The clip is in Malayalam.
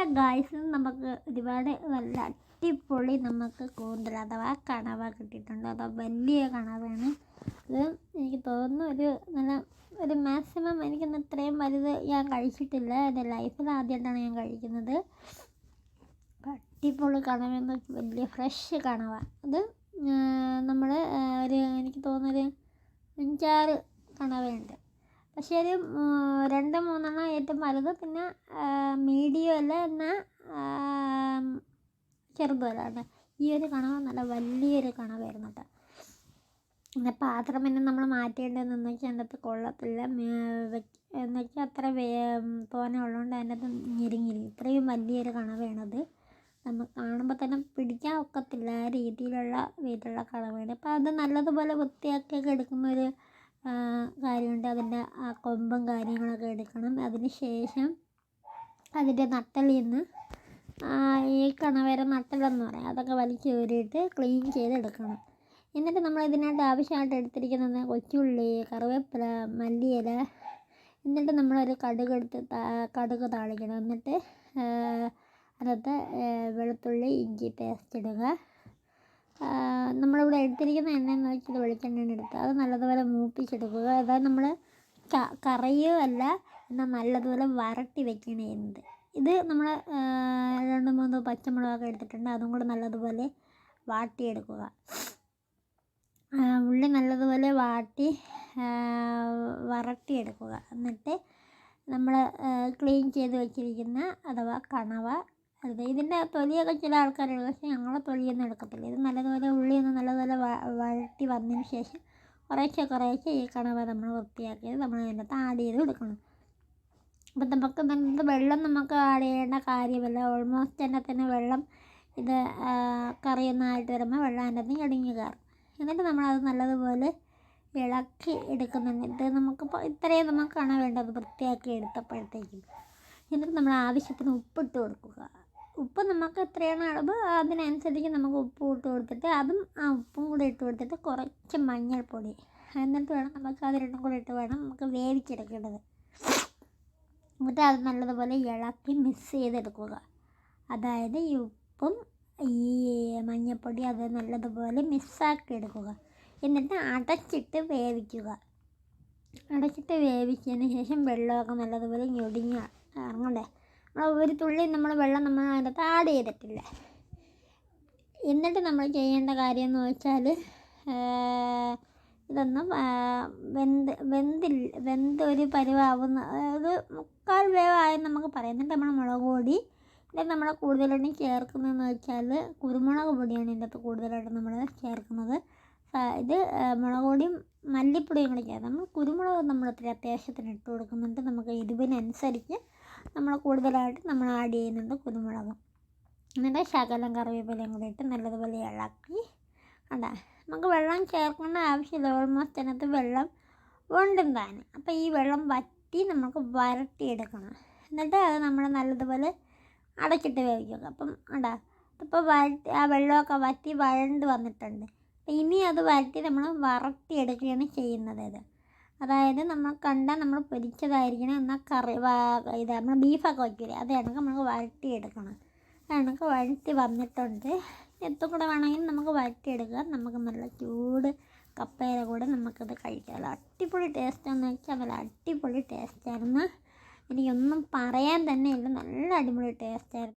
ഹലോ ഗായ്സ് നമുക്ക് ഒരുപാട് നല്ല അടിപൊളി നമുക്ക് കൂന്തൽ അഥവാ കണവ കിട്ടിയിട്ടുണ്ട്. അഥവാ വലിയ കണവയാണ്. അത് എനിക്ക് തോന്നുന്നു ഒരു നല്ല ഒരു മാക്സിമം എനിക്കൊന്ന് ഇത്രയും വലുത് ഞാൻ കഴിച്ചിട്ടില്ല. എന്റെ ലൈഫിൽ ആദ്യമായിട്ടാണ് ഞാൻ കഴിക്കുന്നത്. അടിപൊളി കണവയെന്ന് വെച്ചാൽ വലിയ ഫ്രഷ് കണവ. അത് നമ്മൾ ഒരു എനിക്ക് തോന്നുന്നൊരു അഞ്ചാറ് കണവയുണ്ട്. പക്ഷേ ഒരു രണ്ട് മൂന്നെണ്ണം ഏറ്റവും വലുത് പിന്നെ മീഡിയം അല്ല എന്നാൽ ചെറുതുമല്ലാണ്ട് ഈ ഒരു കണവ നല്ല വലിയൊരു കണവായിരുന്നു കേട്ടോ പിന്നെ പാത്രം പിന്നെ നമ്മൾ മാറ്റേണ്ടതെന്ന് വെച്ചാൽ അതിന്റെ അകത്ത് കൊള്ളത്തില്ല. എന്ന് വെച്ചാൽ അത്ര വേ പോന ഉള്ളതുകൊണ്ട് അതിന്റെ അകത്ത് ഞെരുങ്ങിരി ഇത്രയും വലിയൊരു കണവയാണത് നമ്മൾ കാണുമ്പോൾ തന്നെ പിടിക്കാൻ ഒക്കത്തില്ല ആ രീതിയിലുള്ള വീട്ടിലുള്ള കണവയാണ് അപ്പോൾ അത് നല്ലതുപോലെ വൃത്തിയാക്കിയൊക്കെ എടുക്കുന്നൊരു കാര്യമുണ്ട്. അതിന്റെ ആ കൊമ്പും കാര്യങ്ങളൊക്കെ എടുക്കണം. അതിന് ശേഷം അതിന്റെ നട്ടലിൽ നിന്ന് ഈ കണവയുടെ നട്ടലെന്ന് പറയും. അതൊക്കെ വലിച്ചൂരിയിട്ട് ക്ലീൻ ചെയ്തെടുക്കണം. എന്നിട്ട് നമ്മൾ ഇതിനായിട്ട് ആവശ്യമായിട്ട് എടുത്തിരിക്കുന്നത് കൊച്ചുള്ളി കറിവേപ്പില മല്ലിയില. എന്നിട്ട് നമ്മളൊരു കടുക് എടുത്ത് കടുക് താളിക്കണം. എന്നിട്ട് അതിനകത്ത് വെളുത്തുള്ളി ഇഞ്ചി പേസ്റ്റ് ഇടുക. നമ്മളിവിടെ എടുത്തിരിക്കുന്ന എണ്ണയെന്ന് വെച്ചാൽ വെളിച്ചെണ്ണയാണ് എടുത്ത് അത് നല്ലതുപോലെ മൂപ്പിച്ചെടുക്കുക. അതായത് നമ്മൾ കറിയുമല്ല എന്നാൽ നല്ലതുപോലെ വരട്ടി വെക്കുകയാണ് ചെയ്യുന്നത് ഇത് നമ്മൾ രണ്ട് മൂന്ന് പച്ചമുളകൊക്കെ എടുത്തിട്ടുണ്ട്. അതും കൂടെ നല്ലതുപോലെ വാട്ടിയെടുക്കുക. ഉള്ളി നല്ലതുപോലെ വാട്ടി വരട്ടിയെടുക്കുക. എന്നിട്ട് നമ്മൾ ക്ലീൻ ചെയ്ത് വെച്ചിരിക്കുന്ന അഥവാ കണവ അത് ഇതിന്റെ തൊലിയൊക്കെ ചില ആൾക്കാരുണ്ട്. പക്ഷേ ഞങ്ങളെ തൊലിയൊന്നും എടുക്കത്തില്ല. ഇത് നല്ലതുപോലെ ഉള്ളിയൊന്ന് നല്ലതുപോലെ വഴറ്റി വന്നതിന് ശേഷം കുറേശ്ശെ കുറേശ്ശെ ഈ കണവ നമ്മൾ വൃത്തിയാക്കിയത് നമ്മൾ അതിനകത്ത് ആഡ് ചെയ്ത് കൊടുക്കണം. അപ്പം നമുക്ക് ഇതിനകത്ത് വെള്ളം നമുക്ക് ആഡ് ചെയ്യേണ്ട കാര്യമില്ല. ഓൾമോസ്റ്റ് തന്നെ തന്നെ വെള്ളം ഇത് കറിയൊന്നായിട്ട് വരുമ്പോൾ വെള്ളം അതിന്റെ അകത്ത് ഇടിഞ്ഞ് കയറും. എന്നിട്ട് നമ്മളത് നല്ലതുപോലെ ഇളക്കി എടുക്കുന്നുണ്ട്. ഇത് നമുക്കിപ്പോൾ ഇത്രയും നമുക്കാണ് വേണ്ടത് വൃത്തിയാക്കി എടുത്തപ്പോഴത്തേക്കും. എന്നിട്ട് നമ്മൾ ആവശ്യത്തിന് ഉപ്പിട്ട് കൊടുക്കുക. ഉപ്പ് നമുക്ക് എത്രയാണ് അളവ് അതിനനുസരിച്ച് നമുക്ക് ഉപ്പ് ഇട്ട് കൊടുത്തിട്ട് അതും ആ ഉപ്പും കൂടി ഇട്ട് കൊടുത്തിട്ട് കുറച്ച് മഞ്ഞൾപ്പൊടി. എന്നിട്ട് വേണം നമുക്ക് അത് രണ്ടും കൂടി ഇട്ട് വേണം നമുക്ക് വേവിച്ചെടുക്കേണ്ടത്. എന്നിട്ട് അത് നല്ലതുപോലെ ഇളക്കി മിക്സ് ചെയ്തെടുക്കുക. അതായത് ഈ ഉപ്പും ഈ മഞ്ഞൾപ്പൊടി അത് നല്ലതുപോലെ മിക്സാക്കി എടുക്കുക. എന്നിട്ട് അടച്ചിട്ട് വേവിക്കുക. അടച്ചിട്ട് വേവിച്ചതിന് ശേഷം വെള്ളമൊക്കെ നല്ലതുപോലെ ഞൊടിഞ്ഞ് ഇറങ്ങണ്ടേ? ഒരു തുള്ളി നമ്മൾ വെള്ളം നമ്മൾ അതിനകത്ത് ആഡ് ചെയ്തിട്ടില്ല. എന്നിട്ട് നമ്മൾ ചെയ്യേണ്ട കാര്യം എന്ന് വെച്ചാൽ ഇതൊന്ന് വെന്ത് വെന്തില്ല വെന്ത് ഒരു പരിവാവുന്ന ഒരു മുക്കാൽ വേവായെന്ന് നമുക്ക് പറയാം. എന്നിട്ട് നമ്മൾ മുളക് പൊടി എന്നിട്ട് നമ്മൾ കൂടുതലായിട്ടും ചേർക്കുന്നതെന്ന് വെച്ചാൽ കുരുമുളക് പൊടിയാണ് ഇതിന്റെ അകത്ത് കൂടുതലായിട്ട് നമ്മൾ ചേർക്കുന്നത്. ഇത് മുളക് പൊടിയും മല്ലിപ്പൊടിയും കൂടി ചേർത്ത് നമ്മൾ കുരുമുളക് നമ്മൾ അത്യാവശ്യത്തിന് ഇട്ട് കൊടുക്കുന്നുണ്ട്. നമുക്ക് എരിവിനനുസരിച്ച് നമ്മൾ കൂടുതലായിട്ട് നമ്മൾ ആഡ് ചെയ്യുന്നുണ്ട് കുരുമുളകും. എന്നിട്ട് ശകലം കറിവേപ്പിലയും കൂടി ഇട്ട് നല്ലതുപോലെ ഇളക്കി. കണ്ടാ? നമുക്ക് വെള്ളം ചേർക്കേണ്ട ആവശ്യമില്ല. ഓൾമോസ്റ്റ് അതിനകത്ത് വെള്ളം ഉണ്ടും താനും. അപ്പോൾ ഈ വെള്ളം വറ്റി നമുക്ക് വരട്ടിയെടുക്കണം. എന്നിട്ട് അത് നമ്മൾ നല്ലതുപോലെ അടച്ചിട്ട് വേവിക്കുക. അപ്പം അടാ ഇപ്പോൾ വരട്ടി ആ വെള്ളമൊക്കെ വറ്റി വഴണ്ട് വന്നിട്ടുണ്ട്. ഇനി അത് വരട്ടി നമ്മൾ വറട്ടിയെടുക്കുകയാണ് ചെയ്യുന്നത് ഇത്. അതായത് നമ്മൾ കണ്ട നമ്മൾ പൊരിച്ചതായിരിക്കണം എന്നാൽ കറി ഇത് നമ്മൾ ബീഫൊക്കെ വയ്ക്കില്ലേ അത് കണക്ക് നമുക്ക് വഴറ്റിയെടുക്കണം. കണക്ക് വഴറ്റി വന്നിട്ടുണ്ട്. എത്തും കൂടെ വേണമെങ്കിൽ നമുക്ക് വഴറ്റിയെടുക്കാം. നമുക്ക് നല്ല ചൂട് കപ്പയുടെ കൂടെ നമുക്കത് കഴിക്കാം. അടിപൊളി ടേസ്റ്റാന്ന് വെച്ചാൽ നല്ല അടിപൊളി ടേസ്റ്റായിരുന്നു എനിക്കൊന്നും പറയാൻ തന്നെ ഇല്ല. നല്ല അടിപൊളി ടേസ്റ്റായിരുന്നു